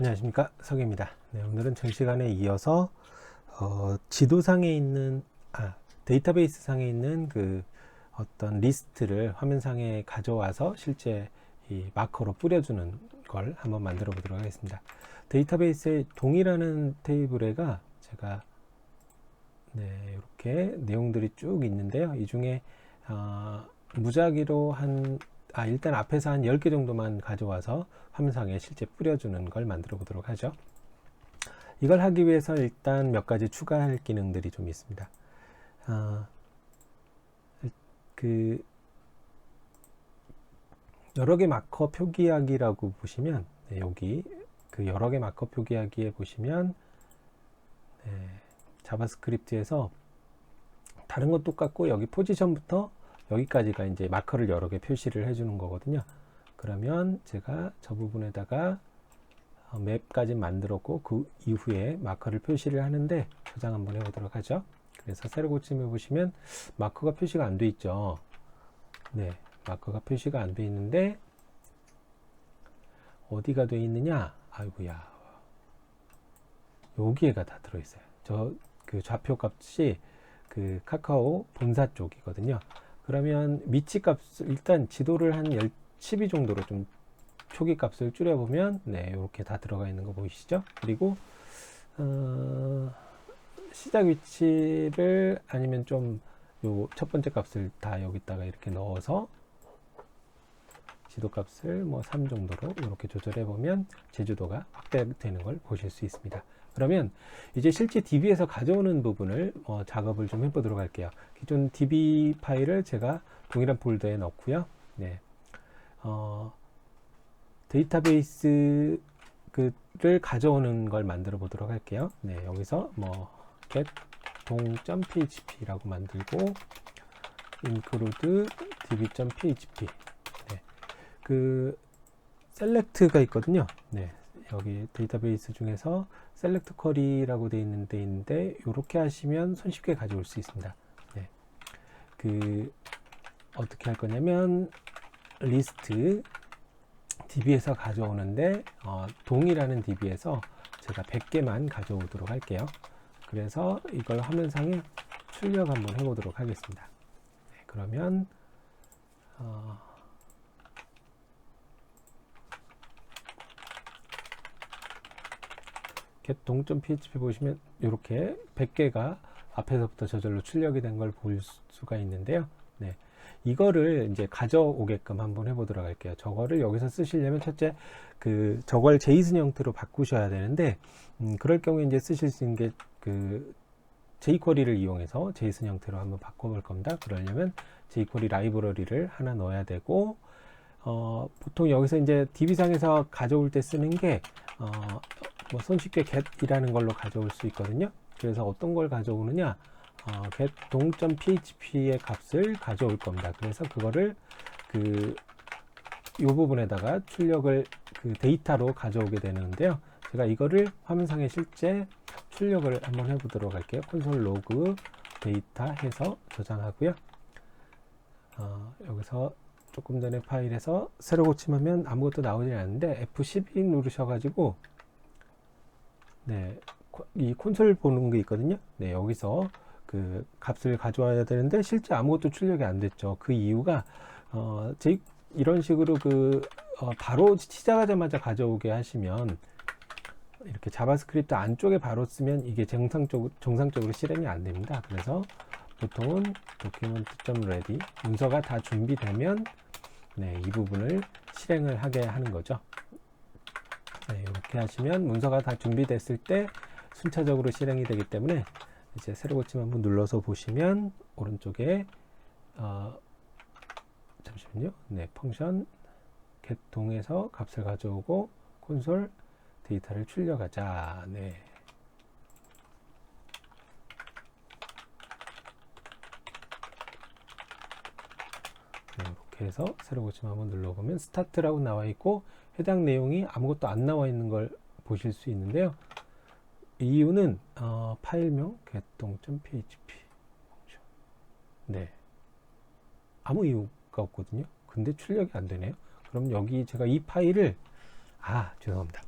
안녕하십니까 석입니다. 네, 오늘은 전 시간에 이어서 어, 지도상에 있는 아, 데이터베이스 상에 있는 그 어떤 리스트를 화면상에 가져와서 실제 이 마커로 뿌려주는 걸 한번 만들어 보도록 하겠습니다. 데이터베이스에 동이라는 테이블에가 제가 네, 이렇게 내용들이 쭉 있는데요. 이 중에 어, 무작위로 한 아, 일단 앞에서 한 10개 정도만 가져와서 화면상에 실제 뿌려주는 걸 만들어 보도록 하죠. 이걸 하기 위해서 일단 몇 가지 추가할 기능들이 좀 있습니다. 아, 그 여러 개 마커 표기하기라고 보시면 네, 여기 그 여러 개 마커 표기하기에 보시면 네, 자바스크립트에서 다른 건 똑같고 여기 포지션부터 여기까지가 이제 마커를 여러 개 표시를 해주는 거거든요. 그러면 제가 저 부분에다가 어, 맵까지 만들었고 그 이후에 마커를 표시를 하는데 저장 한번 해보도록 하죠. 그래서 새로 고침해 보시면 마커가 표시가 안 돼 있죠. 네, 마커가 표시가 안 돼 있는데 어디가 돼 있느냐? 아이고야, 여기에가 다 들어 있어요. 저 그 좌표 값이 그 카카오 본사 쪽이거든요. 그러면 미치 값을 일단 지도를 한 10, 12 정도로 좀 초기 값을 줄여보면 네 이렇게 다 들어가 있는 거 보이시죠? 그리고 어, 시작 위치를 아니면 좀 요 첫 번째 값을 다 여기다가 이렇게 넣어서 지도 값을 뭐 3 정도로 이렇게 조절해 보면 제주도가 확대되는 걸 보실 수 있습니다. 그러면 이제 실제 DB에서 가져오는 부분을 어, 작업을 좀 해보도록 할게요. 기존 DB 파일을 제가 동일한 폴더에 넣고요. 네. 어, 데이터베이스 그를 가져오는 걸 만들어 보도록 할게요. 네, 여기서 뭐 get 동.php라고 만들고 include db.php 네. 그 select가 있거든요. 네. 여기 데이터베이스 중에서 셀렉트 쿼리라고 되어 있는 데 있는데 이렇게 하시면 손쉽게 가져올 수 있습니다. 네. 그 어떻게 할 거냐면 리스트 DB에서 가져오는데 어, 동이라는 DB에서 제가 100개만 가져오도록 할게요. 그래서 이걸 화면상에 출력 한번 해보도록 하겠습니다. 네, 그러면 어, get 동점.php 보시면 이렇게 100개가 앞에서부터 저절로 출력이 된 걸 볼 수가 있는데요. 네. 이거를 이제 가져오게끔 한번 해보도록 할게요. 저거를 여기서 쓰시려면 첫째 그 저걸 제이슨 형태로 바꾸셔야 되는데 음, 그럴 경우에 이제 쓰실 수 있는 게그 jQuery를 이용해서 제이슨 형태로 한번 바꿔볼 겁니다. 그러려면 jQuery 라이브러리를 하나 넣어야 되고 어, 보통 여기서 이제 DB상에서 가져올 때 쓰는 게 어, 뭐 손쉽게 get이라는 걸로 가져올 수 있거든요. 그래서 어떤 걸 가져오느냐? 어, get 동.php의 값을 가져올 겁니다. 그래서 그거를 그 이 부분에다가 출력을 그 데이터로 가져오게 되는데요. 제가 이거를 화면상에 실제 출력을 한번 해보도록 할게요. 콘솔 로그 데이터 해서 저장하고요. 어, 여기서 조금 전에 파일에서 새로 고침하면 아무것도 나오지 않는데 F12 누르셔가지고 네, 이 콘솔 보는 게 있거든요. 네, 여기서 그 값을 가져와야 되는데 실제 아무것도 출력이 안 됐죠. 그 이유가 어, 제 이런 식으로 그 어, 바로 시작하자마자 가져오게 하시면 이렇게 자바스크립트 안쪽에 바로 쓰면 이게 정상적으로 정상적으로 실행이 안 됩니다. 그래서 보통은 document.ready 문서가 다 준비되면 네, 이 부분을 실행을 하게 하는 거죠. 네, 이렇게 하시면 문서가 다 준비됐을 때 순차적으로 실행이 되기 때문에 이제 새로 고침 한번 눌러서 보시면 오른쪽에 어, 잠시만요. 네, 펑션 get동에서 값을 가져오고 콘솔 데이터를 출력하자. 네. 네, 이렇게 해서 새로 고침 한번 눌러보면 스타트라고 나와 있고 해당 내용이 아무것도 안 나와 있는 걸 보실 수 있는데요. 이유는 어, 파일명 get동.php 네 아무 이유가 없거든요. 근데 출력이 안 되네요. 그럼 여기 제가 이 파일을 아 죄송합니다.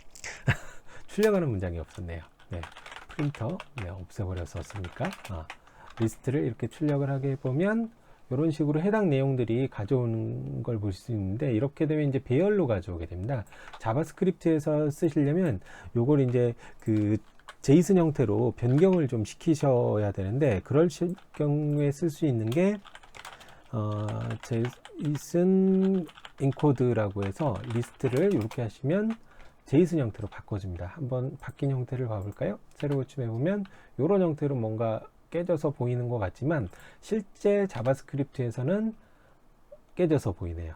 출력하는 문장이 없었네요. 네. 프린터 네, 없애버렸었으니까 아, 리스트를 이렇게 출력을 하게 보면 이런 식으로 해당 내용들이 가져오는 걸 볼 수 있는데 이렇게 되면 이제 배열로 가져오게 됩니다. 자바스크립트에서 쓰시려면 요걸 이제 그 제이슨 형태로 변경을 좀 시키셔야 되는데 그럴 시- 경우에 쓸 수 있는 게 어, 제이슨 인코드라고 해서 리스트를 이렇게 하시면 제이슨 형태로 바꿔줍니다. 한번 바뀐 형태를 봐볼까요? 새로 고침해 보면 이런 형태로 뭔가 깨져서 보이는 것 같지만 실제 자바스크립트에서는 깨져서 보이네요.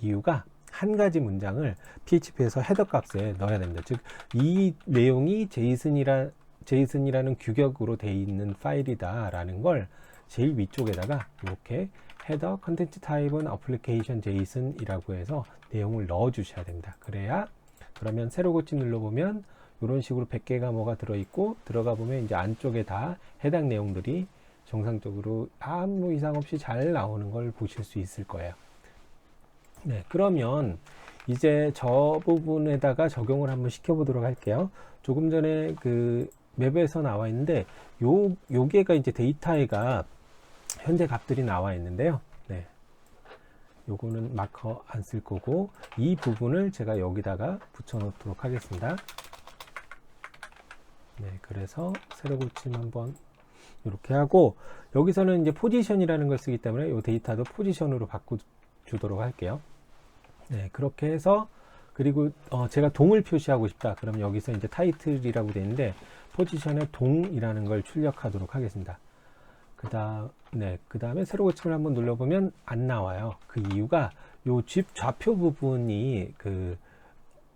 이유가 한 가지 문장을 PHP에서 헤더 값에 넣어야 됩니다. 즉, 이 내용이 제이슨이라, 제이슨이라는 규격으로 되어 있는 파일이다라는 걸 제일 위쪽에다가 이렇게 헤더 컨텐츠 타입은 어플리케이션 제이슨이라고 해서 내용을 넣어 주셔야 됩니다. 그래야 그러면 새로 고침 눌러보면 이런 식으로 100개가 뭐가 들어있고 들어가 보면 이제 안쪽에 다 해당 내용들이 정상적으로 아무 이상 없이 잘 나오는 걸 보실 수 있을 거예요. 네, 그러면 이제 저 부분에다가 적용을 한번 시켜보도록 할게요. 조금 전에 그 맵에서 나와 있는데 요 요게가 이제 데이터에가 현재 값들이 나와 있는데요. 네. 요거는 마커 안 쓸 거고 이 부분을 제가 여기다가 붙여 놓도록 하겠습니다. 네, 그래서 세로 고침 한번 이렇게 하고 여기서는 이제 포지션이라는 걸 쓰기 때문에 이 데이터도 포지션으로 바꿔주도록 할게요. 네, 그렇게 해서 그리고 어, 제가 동을 표시하고 싶다. 그럼 여기서 이제 타이틀이라고 되어 있는데 포지션에 동이라는 걸 출력하도록 하겠습니다. 그다음 네, 그다음에 세로 고침을 한번 눌러보면 안 나와요. 그 이유가 요집 좌표 부분이 그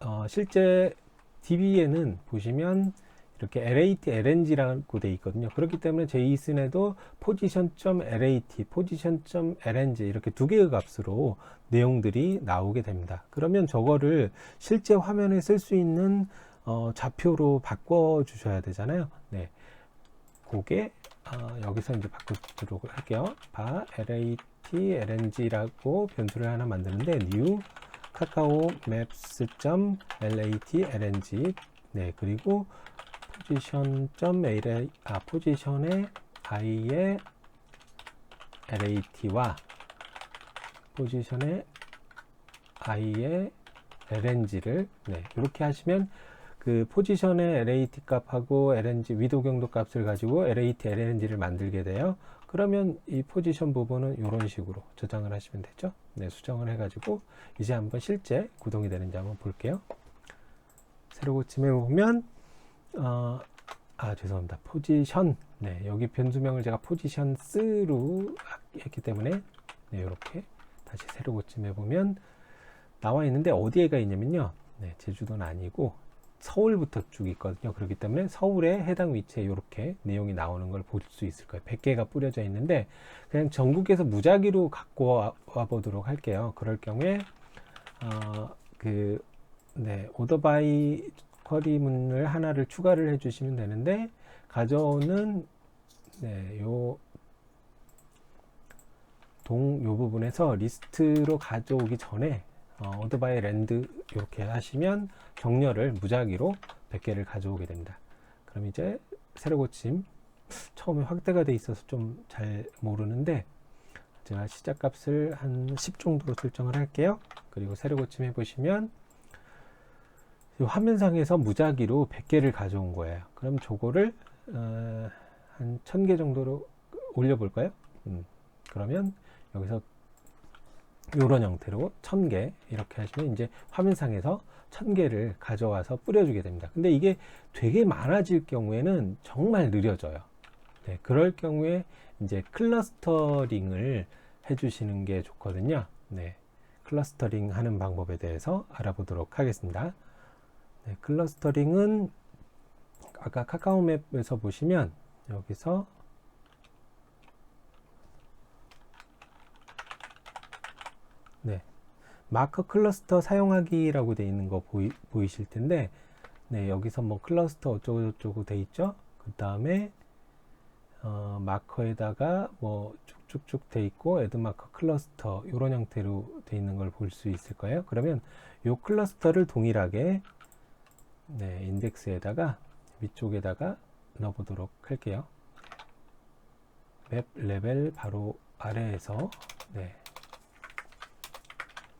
어, 실제 DB에는 보시면 이렇게 lat, lng라고 돼 있거든요. 그렇기 때문에 제이슨에도 position.lat, position.lng 이렇게 두 개의 값으로 내용들이 나오게 됩니다. 그러면 저거를 실제 화면에 쓸 수 있는 어, 좌표로 바꿔 주셔야 되잖아요. 네. 그게 어, 여기서 이제 바꾸도록 할게요. 바 lat, lng라고 변수를 하나 만드는데 new 카카오 maps.lat, lng 네, 그리고 포지션.a 아 포지션의 i의 lat와 포지션의 i의 lng를 네, 이렇게 하시면 그 포지션의 lat 값하고 lng 위도 경도 값을 가지고 lat, lng를 만들게 돼요. 그러면 이 포지션 부분은 이런 식으로 저장을 하시면 되죠. 네, 수정을 해가지고 이제 한번 실제 구동이 되는지 한번 볼게요. 새로 고침해 보면 어, 아 죄송합니다. 포지션 네 여기 변수명을 제가 포지션 스로 했기 때문에 네 이렇게 다시 새로 고침해 보면 나와 있는데 어디에가 있냐면요. 네 제주도는 아니고 서울부터 쭉 있거든요. 그렇기 때문에 서울에 해당 위치에 이렇게 내용이 나오는 걸 볼 수 있을 거예요. 100개가 뿌려져 있는데 그냥 전국에서 무작위로 갖고 와, 와 보도록 할게요. 그럴 경우에 어, 그 네, 오더바이 쿼리문을 하나를 추가를 해주시면 되는데 가져오는 네, 요 동 요 부분에서 리스트로 가져오기 전에 어, 오더바이 랜드 이렇게 하시면 정렬을 무작위로 100개를 가져오게 됩니다. 그럼 이제 새로 고침 처음에 확대가 돼 있어서 좀 잘 모르는데 제가 시작 값을 한 10 정도로 설정을 할게요. 그리고 새로 고침 해 보시면 이 화면상에서 무작위로 100개를 가져온 거예요. 그럼 저거를 어, 한 1000개 정도로 올려볼까요? 음, 그러면 여기서 이런 형태로 1000개 이렇게 하시면 이제 화면상에서 1000개를 가져와서 뿌려주게 됩니다. 근데 이게 되게 많아질 경우에는 정말 느려져요. 네, 그럴 경우에 이제 클러스터링을 해주시는 게 좋거든요. 네, 클러스터링 하는 방법에 대해서 알아보도록 하겠습니다. 네, 클러스터링은 아까 카카오맵에서 보시면 여기서 네, 마커 클러스터 사용하기라고 되어 있는 거 보이, 보이실 텐데 네, 여기서 뭐 클러스터 어쩌고 저쩌고 돼 있죠. 그 다음에 어, 마커에다가 뭐 쭉쭉쭉 돼 있고 애드 마커 클러스터 이런 형태로 돼 있는 걸 볼 수 있을 거예요. 그러면 이 클러스터를 동일하게 네, 인덱스에다가 위쪽에다가 넣어보도록 할게요. 맵 레벨 바로 아래에서 네,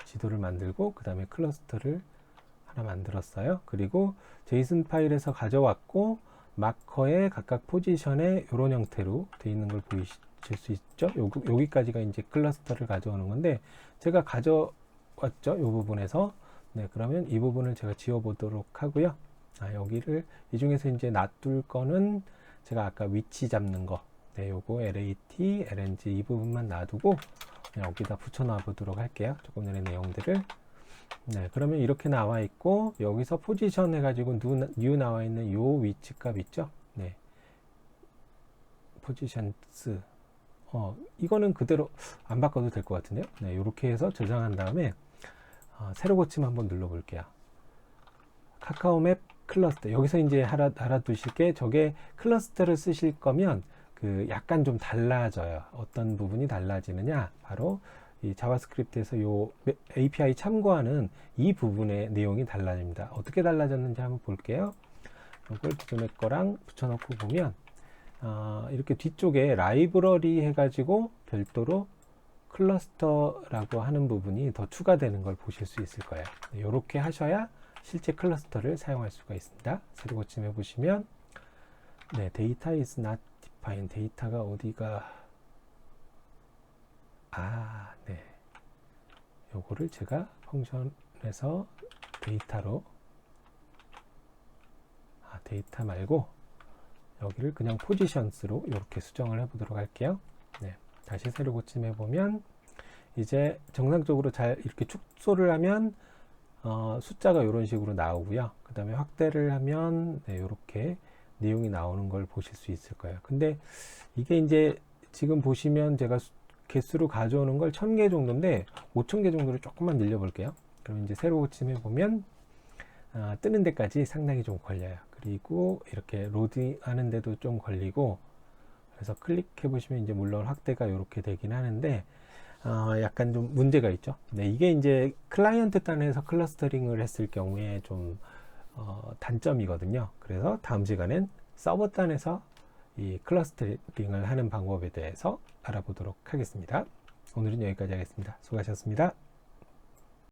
지도를 만들고 그 다음에 클러스터를 하나 만들었어요. 그리고 제이슨 파일에서 가져왔고 마커의 각각 포지션에 이런 형태로 되어 있는 걸 보이실 수 있죠. 요, 여기까지가 이제 클러스터를 가져오는 건데 제가 가져왔죠. 이 부분에서 네 그러면 이 부분을 제가 지워보도록 하고요. 아, 여기를 이 중에서 이제 놔둘 거는 제가 아까 위치 잡는 거 네, 요거 LAT, LNG 이 부분만 놔두고 여기다 붙여 놔 보도록 할게요. 조금 전에 내용들을. 네, 그러면 이렇게 나와 있고 여기서 포지션 해가지고 뉴, 뉴 나와 있는 요 위치 값 있죠? 네, 포지션스. 어, 이거는 그대로 안 바꿔도 될 것 같은데요. 네, 이렇게 해서 저장한 다음에 어, 새로 고침 한번 눌러볼게요. 카카오맵 클러스터 여기서 이제 알아, 알아두실 게 저게 클러스터를 쓰실 거면 그 약간 좀 달라져요. 어떤 부분이 달라지느냐? 바로 이 자바스크립트에서 요 API 참고하는 이 부분의 내용이 달라집니다. 어떻게 달라졌는지 한번 볼게요. 이걸 기존의 거랑 붙여놓고 보면 어, 이렇게 뒤쪽에 라이브러리 해가지고 별도로 클러스터라고 하는 부분이 더 추가되는 걸 보실 수 있을 거예요. 이렇게 하셔야 실제 클러스터를 사용할 수가 있습니다. 새로 고침해 보시면 네, 데이터 is not defined. 데이터가 어디가 아, 네. 요거를 제가 펑션에서 데이터로 아, 데이터 말고 여기를 그냥 포지션스로 이렇게 수정을 해 보도록 할게요. 네. 다시 새로 고침해 보면 이제 정상적으로 잘 이렇게 축소를 하면 어, 숫자가 이런 식으로 나오고요. 그 다음에 확대를 하면 네, 이렇게 내용이 나오는 걸 보실 수 있을 거예요. 근데 이게 이제 지금 보시면 제가 수, 개수로 가져오는 걸 1000개 정도인데 5000개 정도로 조금만 늘려 볼게요. 그럼 이제 새로 고침해 보면 아, 뜨는 데까지 상당히 좀 걸려요. 그리고 이렇게 로딩 하는데도 좀 걸리고 그래서 클릭해 보시면 이제 물론 확대가 이렇게 되긴 하는데 어, 약간 좀 문제가 있죠. 네, 이게 이제 클라이언트 단에서 클러스터링을 했을 경우에 좀 어, 단점이거든요. 그래서 다음 시간엔 서버 단에서 이 클러스터링을 하는 방법에 대해서 알아보도록 하겠습니다. 오늘은 여기까지 하겠습니다. 수고하셨습니다.